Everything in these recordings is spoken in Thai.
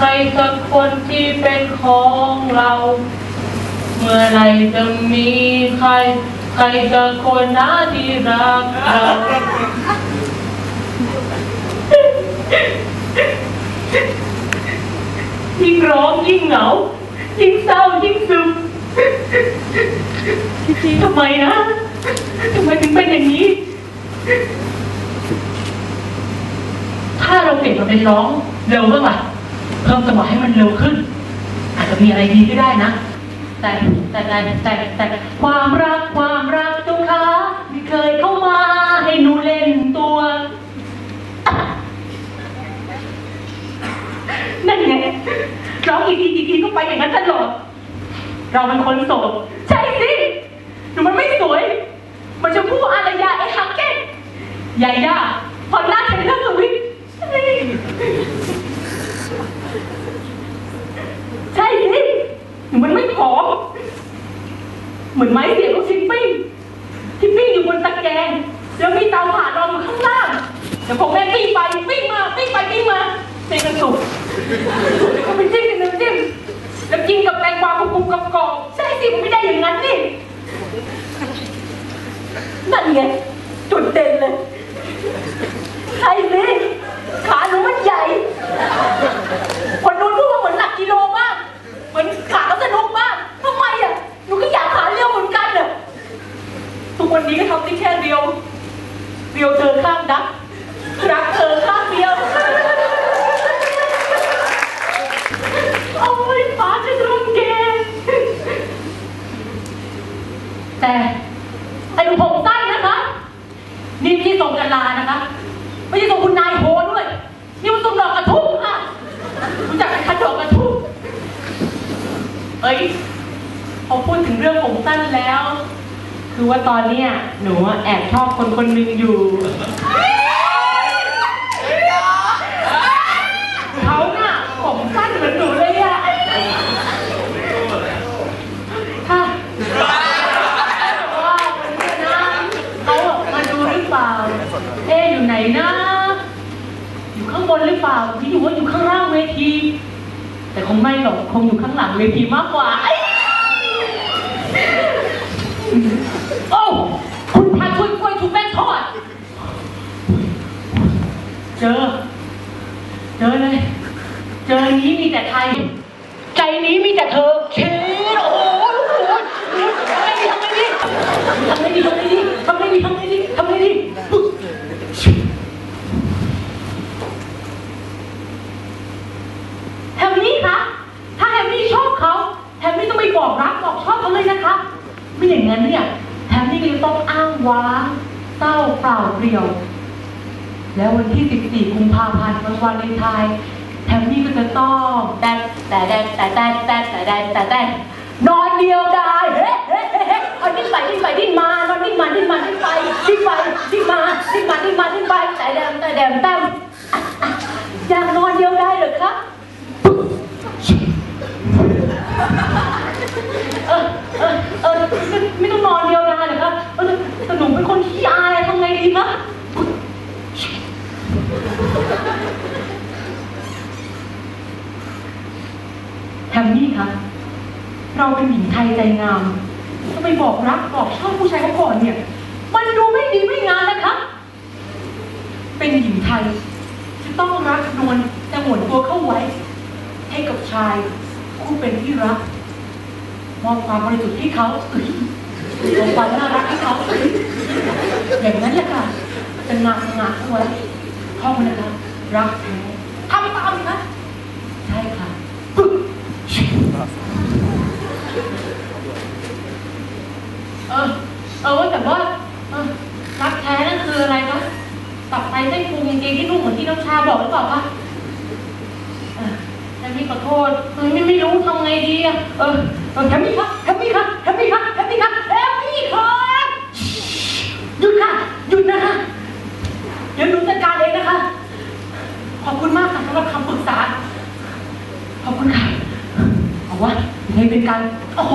ใครสักคนที่เป็นของเรา เมื่อไรจะมีใคร ใครสักคนนะที่รักเรายิ่งร้องยิ่งเหงายิ่งเศร้ายิ่งซึมทำไมนะทำไมถึงเป็นอย่างนี้ ถ้าเราเปลี่ยนมาเป็นร้องเร็วบ้างล่ะ เพิ่มจังหวะให้มันเร็วขึ้น อาจจะมีอะไรดีก็ได้นะ แต่แต่แต่แต่แต่ความรักความรักเจ้าค่ะไม่เคยเข้ามาให้หนูเล่นตัว นั่นไงร้องอีกทีอีกทีก็ไปอย่างนั้นตลอดเราเป็นคนโสดใช่สิหนูมันไม่สวย มันจะพูดอารยาไอ้ฮักเก้นยาย่าพอลล่าเทเลอร์สวิตใช่สิหนูมันไม่ผอม เหมือนไม้เสียบลูกชิ้นปิ้งที่ปิ้งอยู่บนตะแกรงแล้วมีเตาถ่านรองอยู่ข้างล่างเดี๋ยวผมแม่ปิ้งไปปิ้งมาปิ้งไปปิ้งมาเป็นกระสุกก็ไปจิ้มกับน้ำจิ้มแล้วกินกับแตงกวากรุบกับกรอบใช่สิมไม่ได้อย่างนั้นนี่นั่นไงจุดเด่นเลยใช่สิขาหนูมันใหญ่ วันนี้ก็ทำได้แค่เรียวเรียวเธอข้างดักรักเธอข้างเดียว โอ้ยฟ้าจะรุนแกแต่ไอ้ผมสั้นนะคะ นี่พี่ส่งกันลานะคะ ไม่ใช่ส่งคุณนายโหด้วย นี่มันส่งดอกกระทุ่มค่ะรู้จักกันคัดดอกกระทุ่มเอ้ยพอพูดถึงเรื่องผมสั้นแล้ว คือว่าตอนเนี้ยหนูแอบชอบคนคนหนึ่งอยู่ เขาน่ะผมสั้นเหมือนหนูเลยอะค่ะว่าวันนี้นะเขาอะมาดูหรือเปล่า เอ๊ะอยู่ไหนนะ อยู่ข้างบนหรือเปล่าพี่อยู่ว่าอยู่ข้างล่างเวที แต่คงไม่หรอกคงอยู่ข้างหลังเวทีมากกว่า โอ้คุณพาช่วยกล้วยชุบแป้งทอด เจอ เจอเลย เจอนี้มีแต่ไทย ใจนี้มีแต่เธอเชดโอ้โหโอ้โหทำไงดีทำไงดีทำไงดีทำไงดีทำไงดีทำไงดีทำไงดีแฮมมี่คะ ถ้าแฮมมี่ชอบเขาแฮมมี่ต้องไปบอกรักบอกชอบเขาเลยนะคะ ไม่อย่างนั้นเนี่ย แฮมมี่ก็จะต้องอ้างว้างเศร้าเปล่าเปลี่ยว แล้ววันที่ 14 กุมภาพันธ์วันวาเลนไทน์แทมมี่ก็จะต้องแต่แต่แต่แต่แต่แต่แต่แต่แต่แต่นอนเดียวดายเฮ้เฮ้เฮ้เฮ้เอาดิ้นไปดิ้นไปดิ้นมานอนดิ้นมาดิ้นมาดิ้นไปดิ้นไปดิ้นมาดิ้นมาดิ้นมาดิ้นไปแต่แดมแต่แดมแต้มอะอะอยากนอนเดียวได้เหรอคะเออเออเออไม่ไม่ต้องนอนเดียวดายเหรอคะเออแต่หนูเป็นคนขี้อายทำไงดีคะ แฮ มมี่คะเราเป็นหญิงไทยใจงามจะไปบอกรักบอกชอบผู้ชายเขาก่อนเนี่ย มันดูไม่ดีไม่งามนะคะ เป็นหญิงไทย จะต้องรักนวลแต่หวนตัวเข้าไว้ ให้กับชายผู้เป็นที่รัก มอบความบริสุทธิ์ให้เขามอบความน่ารักให้เขาอย่างนั้นแหละค่ะจะงามงามเอาไว้ท่องมันนะคะรักแท้ทำตามนะ ใช่ค่ะ เออ เออว่าแต่ว่าเออรักแท้นั่นคืออะไรคะตับไตเส้นพุงกางเกงที่นุ่มเหมือนที่น้ำชาบอกหรือเปล่าคะเออแฮมมี่ขอโทษเออไม่ไม่รู้ทำไงดีอะเออเออแฮมมี่คะแฮมมี่คะแฮมมี่คะแฮมมี่คะแฮมมี่คะหยุดค่ะหยุดนะคะเดี๋ยวหนูจัดการเองนะคะ ขอบคุณมากค่ะสำหรับคำปรึกษา เลยเป็นการ โอ้โห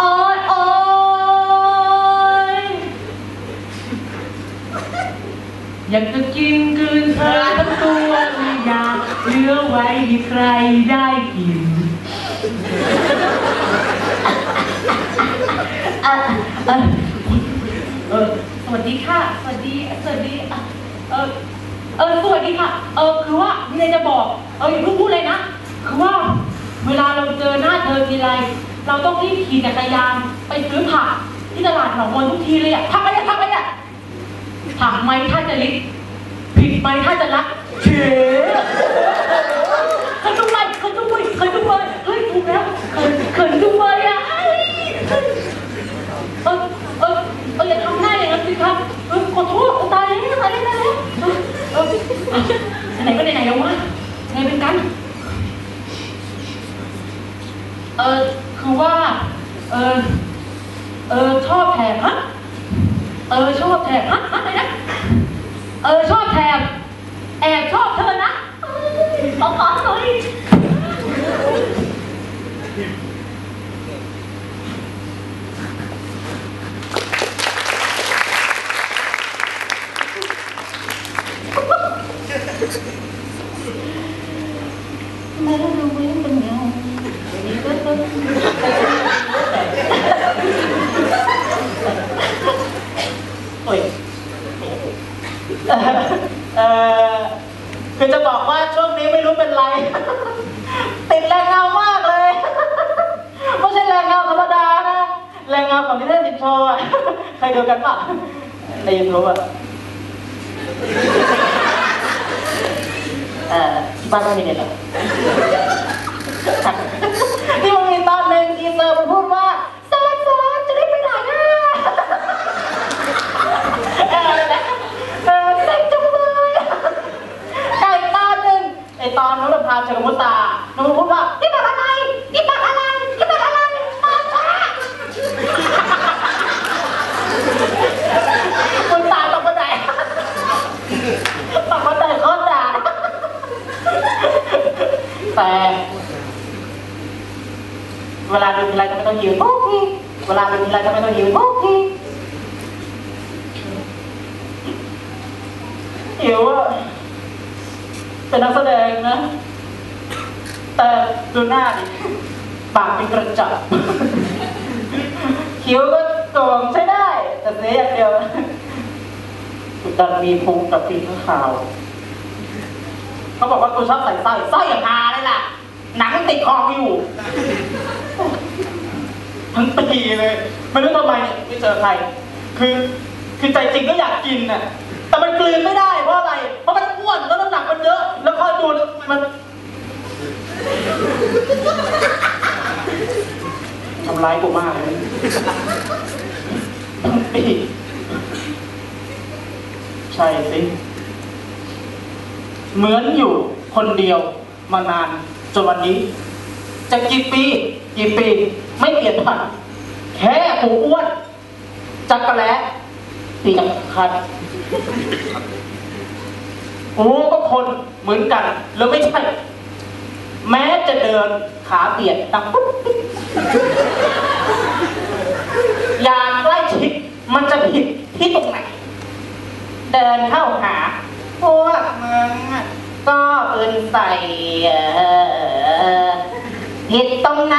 อยโอ๊ยอยากจะกินกลืนเธอทั้งตัวไม่อยากเหลือไว้ให้ใครได้กินเออสวัสดีค่ะ สวัสดี สวัสดีเออ เออสวัสดีค่ะ เออคือว่ามีอะไรจะบอก เอออย่าเพิ่งพูดเลยนะ คือว่าเวลาเราเจอหน้าเธอทีไร เราต้องรีบขี่จักรยานไปซื้อผักที่ตลาดหนองมนทุกทีเลยอะผักอะไรผักอะไรอะผักไหมถ้าจะลิกผิดไหมถ้าจะรักเฉเคยดูไหมเคยดูไหมเคยดูไหมเฮ้ยถูกแล้วเคยเคยดูไหมอะเอ้ยเออเออเอออย่าทำหน้าอย่างนั้นสิครับเออขอโทษตายแล้วตายแล้วตายแล้วเออเออไหนก็ไหนๆแล้ววะไงเป็นกัน เออคือว่า เออ เออชอบแถบฮะ เออชอบแถบฮะฮะอะไรนะ เออชอบแถบแอบชอบเธอนะเอ้ยขอขอหน่อยทำไมเราดูไม่เป็นเงาโอ้ย เออคือจะบอกว่าช่วงนี้ไม่รู้เป็นไร ติดแรงเงามากเลย ไม่ใช่แรงเงาธรรมดานะ แรงเงาของนิเทศสิทธิ์โชว์อะ ใครดูกันปะในยูทูบอะเออที่บ้านไม่มีเน็ตหรอที่มันมีตอนหนึ่งทีเซอร์มันพูดว่าสลัดสลัดจะได้ไปไหนอะเออนั่นแหละเออเซ็งจังเลยแต่อีกตอนหนึ่งไอตอนน้องนภาเชลมุตาน้องพูดว่านี่ปักอะไรนี่ปักอะไรนี่ปักอะไรตอนช้าคุณตาตกบันไดตกบันไดโคตรด่า แต่ เวลาดูทีไรก็ไม่ต้องยืนโอเคเวลาดูทีไรก็ไม่ต้องยืนโอเคหิวอะเป็นนักแสดงนะ แต่ดูหน้าดิปากเป็นกระจับคิ้วก็โก่งใช้ได้ แต่เสียอย่างเดียวดันมีพุงกับปีกขาว เขาบอกว่ากูชอบใส่สร้อยสร้อยอย่างฮาเลยล่ะ หนังติดคอกูอยู่ทั้งปีเลยไม่รู้ทำไมเนี่ยไม่เจอใคร คือคือใจจริงก็อยากกินน่ะแต่มันกลืนไม่ได้เพราะอะไร เพราะมันอ้วนแล้วน้ำหนักมันเยอะ แล้วคอยดูแล้วมันทำร้ายกูมากเลยทั้งปีใช่สิ เหมือนอยู่คนเดียวมานานจนวันนี้ จะกี่ปีกี่ปีไม่เปลี่ยนผ่านแค่หูอ้วน จักรแล้เปียกคันโอ้ก็คนเหมือนกันแล้วไม่ใช่ แม้จะเดินขาเบียดตังปุ๊บอย่าใกล้ชิดมันจะผิดที่ตรงไหน เดินเข้าหา พวกมึงก็ปืนใส่ผิดตรงไหน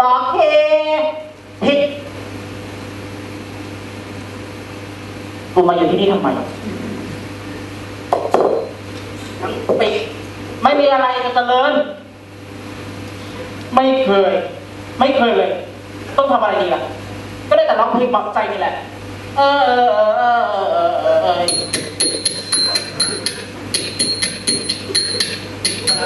บอกเคผิดกูมาอยู่ที่นี่ทำไมทั้งปีไม่มีอะไรจะเจริญ ไม่เคย ไม่เคยเลย ต้องทำอะไรดีล่ะ ก็ได้แต่ร้องเพลงบอกใจนี่แหละ เออเออเออเออเออ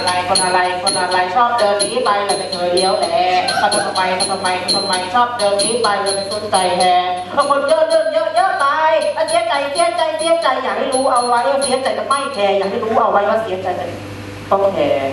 ออเออคนอะไรคนอะไรคนอะไรชอบเดินหนีไปเราไม่เคยเลี้ยวแหละทำทำไมทำทำไมทำไมชอบเดินหนีไปเลยไม่สนใจแฮบางคนเยอะเรื่องเยอะเยอะไปเสียใจเสียใจเสียใจอยากให้รู้เอาไว้เสียใจจะไม่แคร์อยากให้รู้เอาไว้ว่าเสียใจจะต้องแคร์